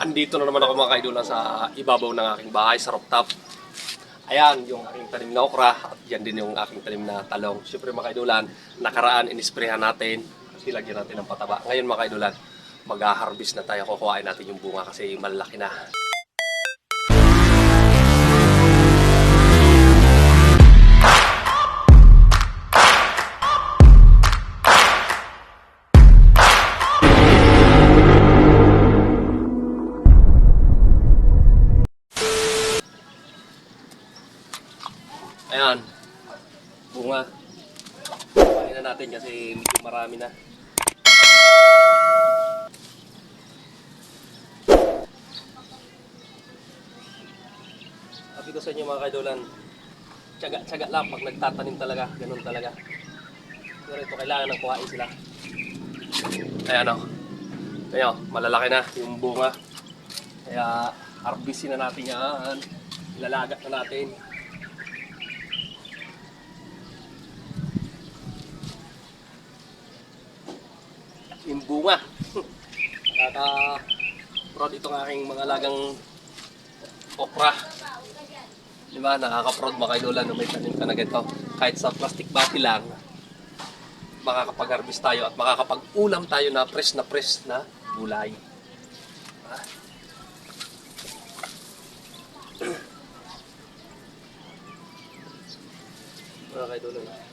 Andito na naman ako mga kaidolan sa ibabaw ng aking bahay sa rooftop. Ayan, yung aking tanim na okra at yan din yung aking tanim na talong. Siyempre mga kaidolan, nakaraan inisprehan natin at nilagyan natin ng pataba. Ngayon mga kaidolan, mag-harvest na tayo. Kukuhain natin yung bunga kasi malaki na. Ayan, bunga. Kuhain na natin kasi medyo marami na. Sabi ko sa inyo mga kaidolan, tsaga-tsaga lang pag nagtatanim talaga, ganun talaga. Pero ito kailangan ng kuhain sila. Ayan o. Ayan, malalaki na yung bunga. Kaya harvestin na natin yan. Ilalagat na natin. Yung bunga. Nakaka-proud itong aking mga lagang okra. Di ba? Nakaka-proud mga kaidolan na may tanim ka na ganito. Kahit sa plastic bottle lang, makakapag-harvest tayo at makakapag-ulam tayo na fresh na fresh na gulay. Diba? Mga kaidolan.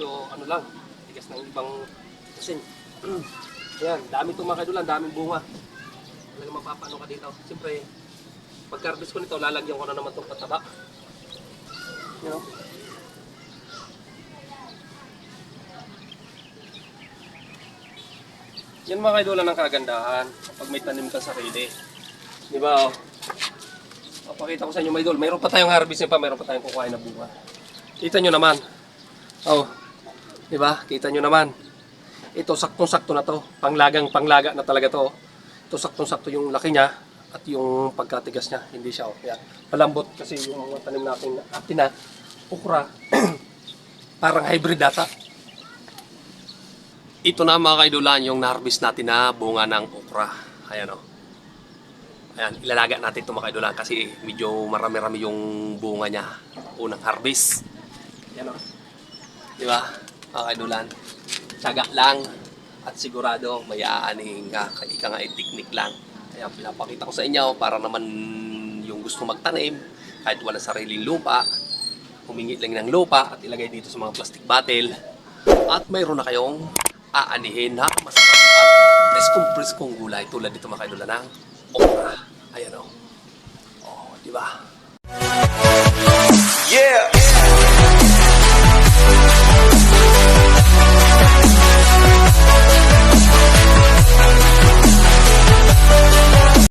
So, ano lang, tigas ng ibang kasing. Ayan, dami itong mga kaidolan, daming bunga. Talagang mapapano ka dito. Siyempre, pag-harvest ko nito, lalagyan ko na naman itong pataba. You know? Yan mga kaidolan ng kagandahan kapag may tanim ka sarili. Di ba? Oh? Papakita ko sa inyo mga idol. Mayroon pa tayong harvest pa, mayroon pa tayong kukuhain na bunga. Kita nyo naman. Oh, di ba? Kita nyo naman. Ito, saktong-sakto na to. Panglagang panglaga na talaga to. Ito, saktong-sakto yung laki niya at yung pagkatigas niya. Hindi siya, oh. Yan. Malambot kasi yung mga tanim natin na atin na okra. Parang hybrid data. Ito na mga kaidulan yung na-harvest natin na bunga ng okra. Ayan o. Ayan, ilalaga natin ito mga kaidulan kasi medyo marami-rami yung bunga niya. Unang harvest. Ayan o. Di ba? Mga kaidulan. Tsaga lang. At sigurado may aaning ka. Ika nga technique lang. Kaya pinapakita ko sa inyo para naman yung gusto magtanim kahit wala sariling lupa humingi lang ng lupa at ilagay dito sa mga plastic bottle at mayroon na kayong aanihin na masarap at preskong-preskong gulay tulad dito mga kaidola ng okra. Ayan o. Oh. oh, di ba?